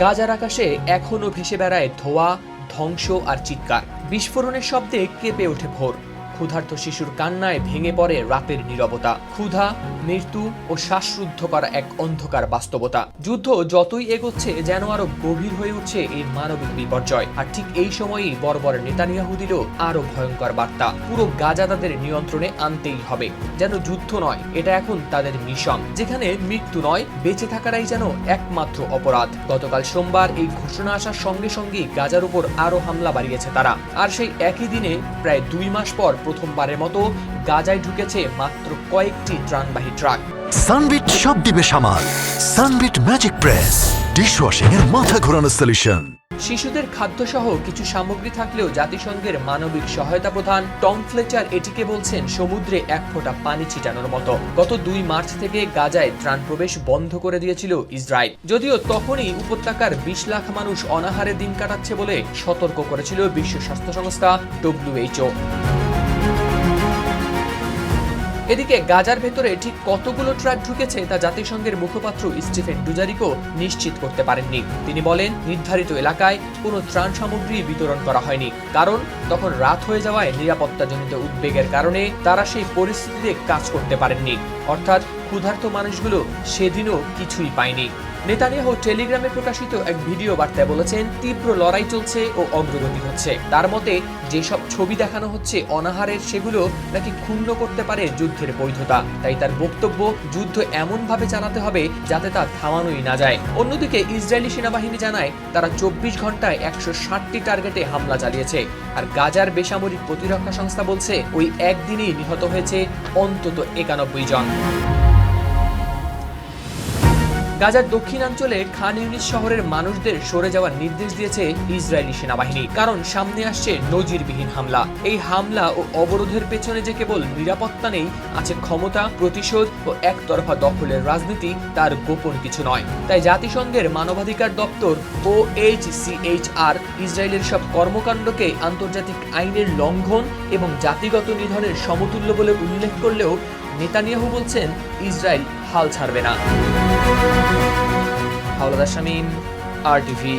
গাজার আকাশে এখনও ভেসে বেড়ায় ধোয়া, ধ্বংস আর চিৎকার। বিস্ফোরণের শব্দে কেঁপে ওঠে ভোর। ক্ষুধার্ত শিশুর কান্নায় ভেঙে পড়ে রাতের নিরবতা। ক্ষুধা মৃত্যু ও শ্বাসরুদ্ধ করা এক অন্ধকার বাস্তবতা। যুদ্ধ যতই এগোচ্ছে, যেন আরও গভীর হয়ে উঠছে এই মানবিক বিপর্যয়। আর ঠিক এই সময়েই বর্বর নেতানিয়াহু দিল আরও ভয়ঙ্কর বার্তা। পুরো গাজা তাদের নিয়ন্ত্রণে আনতেই হবে। যেন যুদ্ধ নয়, এটা এখন তাদের মিশন। যেখানে মৃত্যু নয়, বেঁচে থাকাটাই যেন একমাত্র অপরাধ। গতকাল সোমবার এই ঘোষণা আসার সঙ্গে সঙ্গেই গাজার উপর আরও হামলা বাড়িয়েছে তারা। আর সেই একই দিনে, প্রায় দুই মাস পর প্রথমবারের মতো গাজায় ঢুকেছে মাত্র কয়েকটি ত্রাণবাহী ট্রাক সানবিট সব দিবে সামাল সানবিট ম্যাজিক প্রেস ডিশওয়াশিং এর মাথা ঘোরানো সলিউশন শিশুদের খাদ্যসহ কিছু সামগ্রী থাকলেও জাতিসংঘের মানবিক সহায়তা প্রধান টম ফ্লেচার এটিকে বলছেন সমুদ্রে এক ফোঁটা পানি ছিটানোর মতো। গত দুই মার্চ থেকে গাজায় ত্রাণ প্রবেশ বন্ধ করে দিয়েছিল ইসরায়েল। যদিও তখনই উপত্যকার বিশ লাখ মানুষ অনাহারে দিন কাটাচ্ছে বলে সতর্ক করেছিল বিশ্ব স্বাস্থ্য সংস্থা ডব্লিউএইচও এদিকে গাজার ভেতরে ঠিক কতগুলো ট্রাক ঢুকেছে তা জাতিসংঘের মুখপাত্র স্টিফেন ডুজারিকো নিশ্চিত করতে পারেননি। তিনি বলেন, নির্ধারিত এলাকায় কোনো ত্রাণ সামগ্রী বিতরণ করা হয়নি, কারণ তখন রাত হয়ে যাওয়ায় নিরাপত্তাজনিত উদ্বেগের কারণে তারা সেই পরিস্থিতিতে কাজ করতে পারেননি। অর্থাৎ ক্ষুধার্ত মানুষগুলো সেদিনও কিছুই পায়নি। নেতানিয়াহু টেলিগ্রামে প্রকাশিত এক ভিডিও বার্তায় বলেছেন, তীব্র লড়াই চলছে ও অগ্রগতি হচ্ছে। তার মতে, যেসব ছবি দেখানো হচ্ছে অনাহারের, সেগুলো নাকি ক্ষুণ্ণ করতে পারে যুদ্ধের বৈধতা। তাই তার বক্তব্য, যুদ্ধ এমনভাবে চালাতে হবে যাতে তা থামানোই না যায়। অন্যদিকে ইসরায়েলি সেনাবাহিনী জানায়, তারা চব্বিশ ঘন্টায় একশো ষাটটি টার্গেটে হামলা চালিয়েছে। আর গাজার বেসামরিক প্রতিরক্ষা সংস্থা বলছে, ওই একদিনেই নিহত হয়েছে অন্তত একানব্বই জন। গাজার দক্ষিণাঞ্চলে খান ইউনিস শহরের মানুষদের সরে যাওয়ার নির্দেশ দিয়েছে ইসরায়েলি সেনাবাহিনী। কারণ সামনে আসছে নজিরবিহীন হামলা। এই হামলা ও অবরোধের পেছনে যে কেবল নিরাপত্তা নেই, আছে ক্ষমতা, প্রতিশোধ ও একতরফা দখলের রাজনীতি, তার গোপন কিছু নয়। তাই জাতিসংঘের মানবাধিকার দপ্তর ও এইচ আর ইসরায়েলের সব কর্মকাণ্ডকে আন্তর্জাতিক আইনের লঙ্ঘন এবং জাতিগত নিধনের সমতুল্য বলে উল্লেখ করলেও নেতানিয়াহু বলছেন ইসরায়েল হাল ছাড়বে না। হাওলাদার শামীম আর টিভি